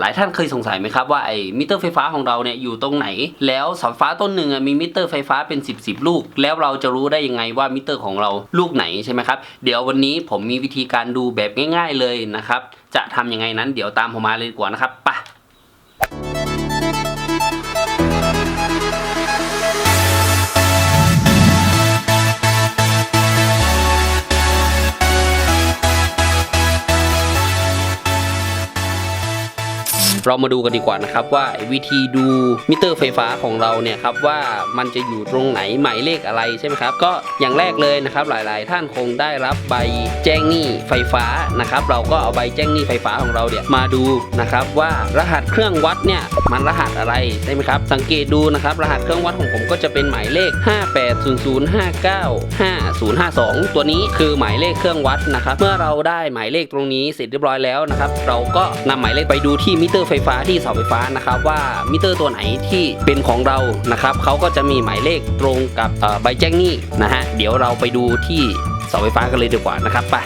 หลายท่านเคยสงสัยไหมครับว่าไอ้มิเตอร์ไฟฟ้าของเราเนี่ยอยู่ตรงไหน แล้วเสาไฟฟ้าต้นหนึ่งมีมิเตอร์ไฟฟ้าเป็น 10บสลูก แล้วเราจะรู้ได้ยังไงว่ามิเตอร์ของเราลูกไหนใช่ไหมครับ เดี๋ยววันนี้ผมมีวิธีการดูแบบง่าย ๆเลยนะครับ จะทำยังไงนั้นเดี๋ยวตามผมมาเลยดีกว่านะครับไป เรามาดูกันดีกว่านะครับว่าวิธีดูมิเตอร์ไฟฟ้าของเราเนี่ยครับว่ามันจะอยู่ตรงไหนหมายเลขอะไรใช่ไหมครับ ก็อย่างแรกเลยนะครับหลาย ๆ ท่านคงได้รับใบแจ้งหนี้ไฟฟ้านะครับ เราก็เอาใบแจ้งหนี้ไฟฟ้าของเราเนี่ยมาดูนะครับว่ารหัสเครื่องวัดเนี่ยมันรหัสอะไรใช่ไหมครับ สังเกตดูนะครับรหัสเครื่องวัดของผมก็จะเป็นหมายเลข 5800595052 ตัวนี้คือหมายเลขเครื่องวัดนะครับ เมื่อเราได้หมายเลขตรงนี้เสร็จเรียบร้อยแล้วนะครับ เราก็นำหมายเลขไปดูที่มิเตอร์ไฟฟ้าที่เสาไฟฟ้านะครับว่ามิเตอร์ตัวไหนที่เป็นของเรานะครับเขาก็จะมีหมายเลขตรงกับใบแจ้งหนี้นะฮะเดี๋ยวเราไปดูที่เสาไฟฟ้ากันเลยดีกว่านะครับไป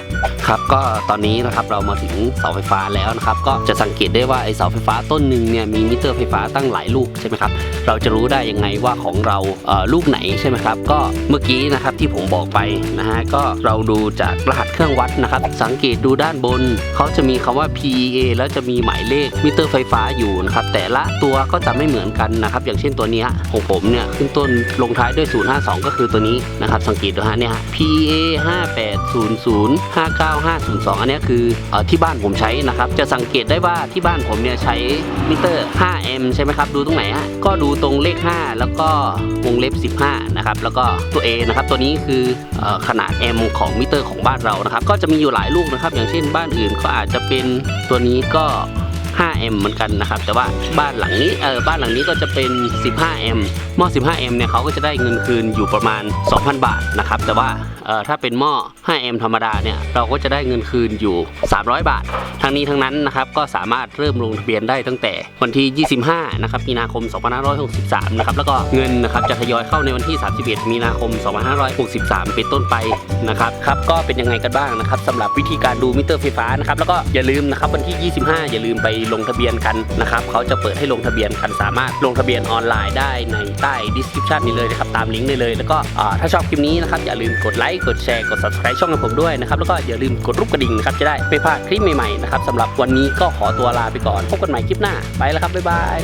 ครับก็ตอนนี้นะครับเรามาถึงเสาไฟฟ้าแล้วนะครับ ก็จะสังเกตได้ว่าไอเสาไฟฟ้าต้นหนึ่งเนี่ยมีมิเตอร์ไฟฟ้าตั้งหลายลูกใช่ไหมครับเราจะรู้ได้ยังไงว่าของเราเลูกไหนใช่ไหมครับ ก็เมื่อกี้นะครับที่ผมบอกไปนะฮะก็เราดูจากรหัสเครื่องวัดนะครับ สังเกตดูด้านบนเขาจะมีคำว่า PEA แล้วจะมีหมายเลขมิเตอร์ไฟฟ้าอยู่นะครับแต่ละตัวก็จะไม่เหมือนกันนะครับ อย่างเช่นตัวนี้ของผมเนี่ยขึ้นต้นลงท้ายด้วย052 ก็คือตัวนี้นะครับ สังเกตดูฮะเนี่ย PEA 5800 9502 อันนี้คืออที่บ้านผมใช้นะครับ จะสังเกตได้ว่าที่บ้านผมเนี่ยใช้มิเตอร์ 5M ใช่ไหมครับ ดูตรงไหนฮะ ก็ดูตรงเลข 5 แล้วก็วงเล็บ 15 นะครับ แล้วก็ตัว A นะครับ ตัวนี้คืออขนาด M ของมิเตอร์ของบ้านเรานะครับ ก็จะมีอยู่หลายลูกนะครับ อย่างเช่นบ้านอื่นก็อาจจะเป็นตัวนี้ก็ 5M เหมือนกันนะครับ แต่ว่าบ้านหลังนี้เออบ้านหลังนี้ก็จะเป็น 15M หม้อ 15M เนี่ยเขาก็จะได้เงินคืนอยู่ประมาณ 2,000 บาทนะครับ แต่ว่าถ้าเป็นหม้อ 5M ธรรมดาเนี่ยเราก็จะได้เงินคืนอยู่ 300 บาท ทั้งนี้ทั้งนั้นนะครับก็สามารถเริ่มลงทะเบียนได้ตั้งแต่วันที่ 25 นะครับมีนาคม 2563 นะครับแล้วก็เงินนะครับจะทยอยเข้าในวันที่ 31 มีนาคม 2563 เป็นต้นไปนะครับครับก็เป็นยังไงกันบ้างนะครับสำหรับวิธีการดูมิเตอร์ไฟฟ้านะครับแล้วก็อย่าลืมนะครับวันที่ 25 อย่าลืมไปลงทะเบียนกันนะครับเขาจะเปิดให้ลงทะเบียนกันสามารถลงทะเบียนออนไลน์ได้ในใต้ description นี้เลยนะครับตามลิงก์ได้เลย แล้วก็ถ้าชอบคลิปนี้นะครับอย่าลืมกดไลค์กดแชร์กด subscribe ช่องของผมด้วยนะครับแล้วก็อย่าลืมกดรูปกระดิ่งนะครับจะได้ไม่พลาดคลิปใหม่ๆนะครับสำหรับวันนี้ก็ขอตัวลาไปก่อนพบกันใหม่คลิปหน้าไปแล้วครับบ๊ายบาย